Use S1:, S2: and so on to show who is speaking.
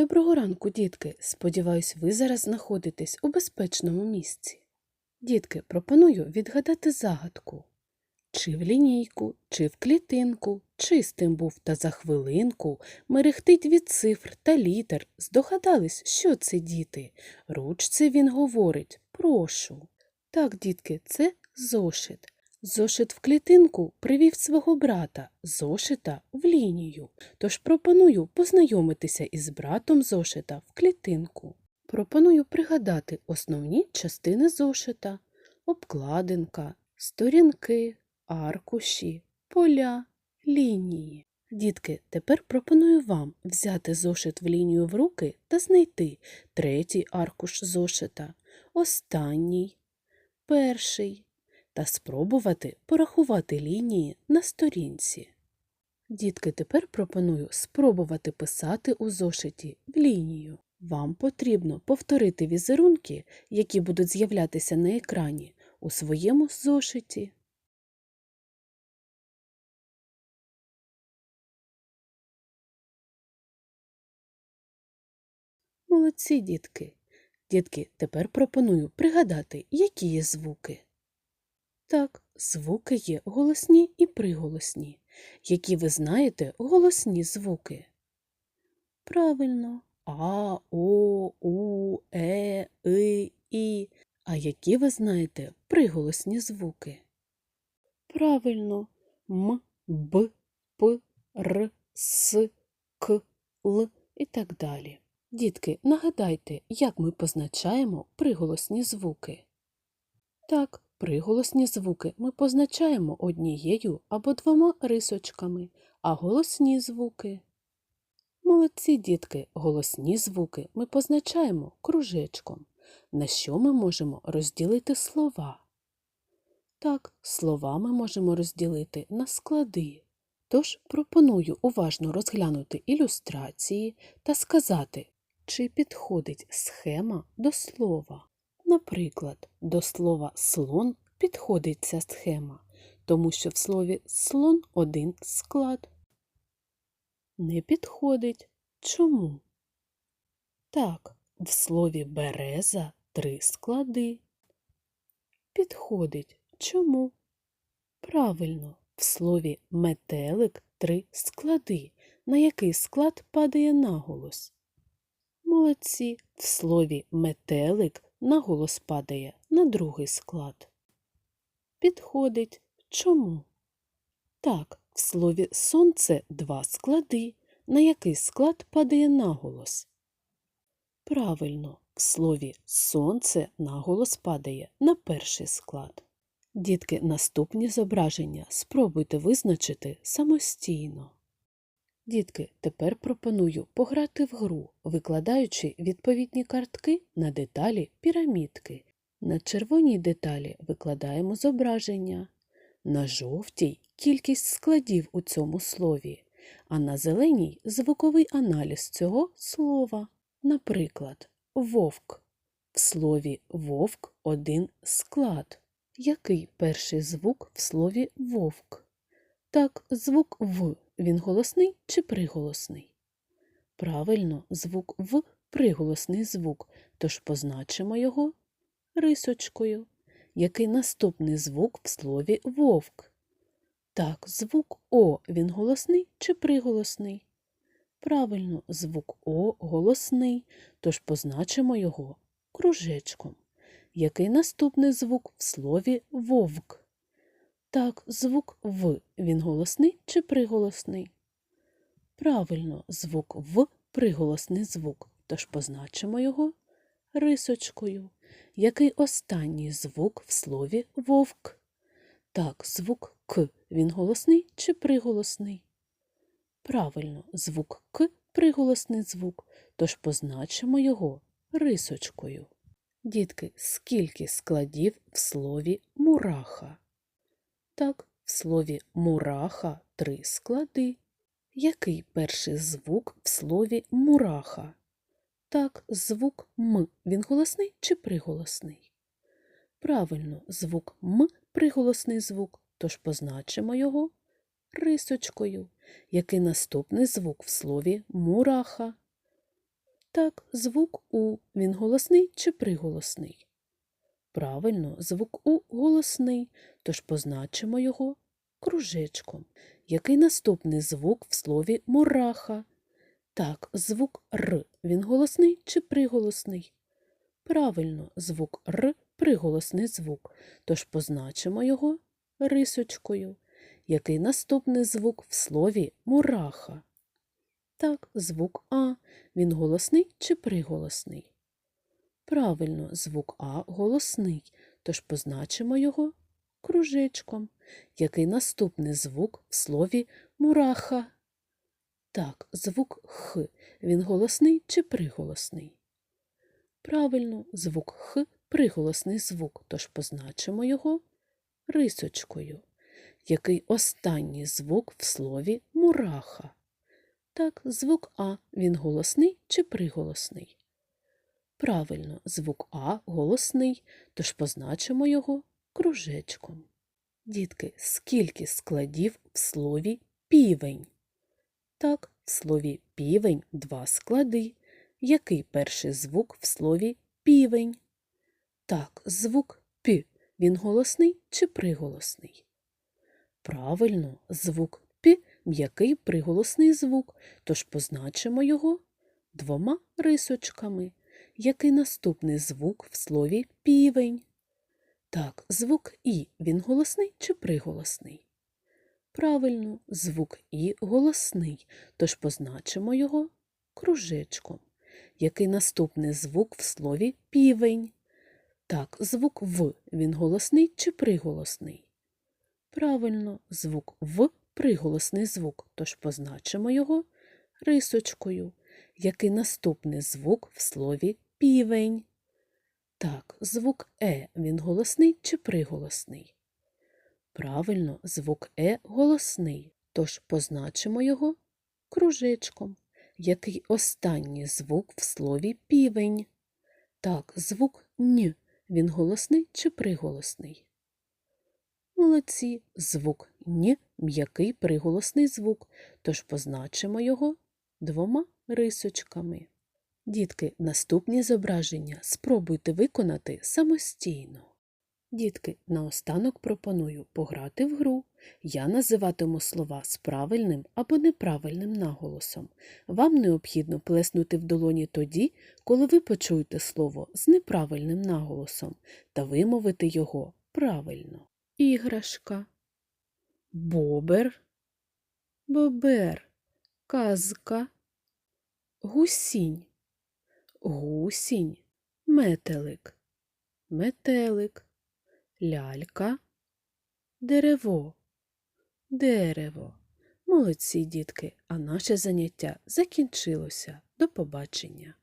S1: Доброго ранку, дітки. Сподіваюсь, ви зараз знаходитесь у безпечному місці. Дітки, пропоную відгадати загадку. Чи в лінійку, чи в клітинку, чистим був та за хвилинку, мерехтить від цифр та літер. Здогадались, що це діти? Ручце він говорить, прошу. Так, дітки, це зошит. Зошит в клітинку привів свого брата, зошита в лінію. Тож пропоную познайомитися із братом зошита в клітинку. Пропоную пригадати основні частини зошита, обкладинка, сторінки, аркуші, поля, лінії. Дітки, тепер пропоную вам взяти зошит в лінію в руки та знайти третій аркуш зошита, останній, перший та спробувати порахувати лінії на сторінці. Дітки, тепер пропоную спробувати писати у зошиті в лінію. Вам потрібно повторити візерунки, які будуть з'являтися на екрані у своєму зошиті. Молодці, дітки. Дітки, тепер пропоную пригадати, які є звуки. Так, звуки є голосні і приголосні. Які ви знаєте голосні звуки? Правильно. А, О, У, Е, И, І. А які ви знаєте приголосні звуки? Правильно. М, Б, П, Р, С, К, Л і так далі. Дітки, нагадайте, як ми позначаємо приголосні звуки. Так, приголосні звуки ми позначаємо однією або двома рисочками, а голосні звуки. Молодці дітки, голосні звуки ми позначаємо кружечком. На що ми можемо розділити слова? Так, слова ми можемо розділити на склади. Тож пропоную уважно розглянути ілюстрації та сказати, чи підходить схема до слова. Наприклад, до слова слон підходить ця схема, тому що в слові слон один склад. Не підходить. Чому? Так, в слові береза три склади. Підходить. Чому? Правильно, в слові метелик три склади. На який склад падає наголос? Молодці, в слові метелик наголос падає на другий склад. Підходить. Чому? Так, в слові сонце два склади. На який склад падає наголос? Правильно, в слові сонце наголос падає на перший склад. Дітки, наступні зображення спробуйте визначити самостійно. Дітки, тепер пропоную пограти в гру, викладаючи відповідні картки на деталі пірамідки. На червоній деталі викладаємо зображення, на жовтій кількість складів у цьому слові, а на зеленій звуковий аналіз цього слова. Наприклад, вовк. В слові вовк один склад. Який перший звук в слові вовк? Так, звук В. Він голосний чи приголосний? Правильно, звук В приголосний звук, тож позначимо його рисочкою. Який наступний звук в слові вовк? Так, звук О він голосний чи приголосний? Правильно, звук О голосний, тож позначимо його кружечком. Який наступний звук в слові вовк? Так, звук В він голосний чи приголосний? Правильно, звук В приголосний звук, тож позначимо його рисочкою. Який останній звук в слові вовк? Так, звук К він голосний чи приголосний? Правильно, звук К приголосний звук, тож позначимо його рисочкою. Дітки, скільки складів в слові мураха? Так, в слові мураха три склади. Який перший звук в слові мураха? Так, звук М. Він голосний чи приголосний? Правильно, звук М приголосний звук, тож позначимо його рисочкою. Який наступний звук в слові мураха? Так, звук У. Він голосний чи приголосний? Правильно, звук У голосний, тож позначимо його кружечком. Який наступний звук в слові мураха? Так, звук Р. Він голосний чи приголосний? Правильно, звук Р приголосний звук, тож позначимо його рисочкою. Який наступний звук в слові мураха? Так, звук А. Він голосний чи приголосний? Правильно, звук А голосний, тож позначимо його кружечком. Який наступний звук в слові мураха? Так, звук Х. Він голосний чи приголосний? Правильно, звук Х приголосний звук, тож позначимо його рисочкою. Який останній звук в слові мураха? Так, звук А. Він голосний чи приголосний? Правильно, звук А голосний, тож позначимо його кружечком. Дітки, скільки складів в слові півень? Так, в слові півень два склади. Який перший звук в слові півень? Так, звук П. Він голосний чи приголосний? Правильно, звук П м'який приголосний звук, тож позначимо його двома рисочками. Який наступний звук в слові півень? Так, звук І. Він голосний чи приголосний? Правильно, звук І голосний, тож позначимо його кружечком. Який наступний звук в слові півень? Так, звук В. Він голосний чи приголосний? Правильно, звук В приголосний звук, тож позначимо його рисочкою. Який наступний звук в слові півень? Так, звук Е. Він голосний чи приголосний? Правильно, звук Е голосний, тож позначимо його кружечком. Який останній звук в слові півень? Так, звук Н. Він голосний чи приголосний? Молодці, звук Н м'який приголосний звук, тож позначимо його двома рисочками. Дітки, наступні зображення спробуйте виконати самостійно. Дітки, наостанок пропоную пограти в гру. Я називатиму слова з правильним або неправильним наголосом. Вам необхідно плеснути в долоні тоді, коли ви почуєте слово з неправильним наголосом та вимовити його правильно. Іграшка, бобер, бобер, казка, гусінь, гусінь, метелик, метелик, лялька, дерево, дерево. Молодці, дітки, а наше заняття закінчилося. До побачення.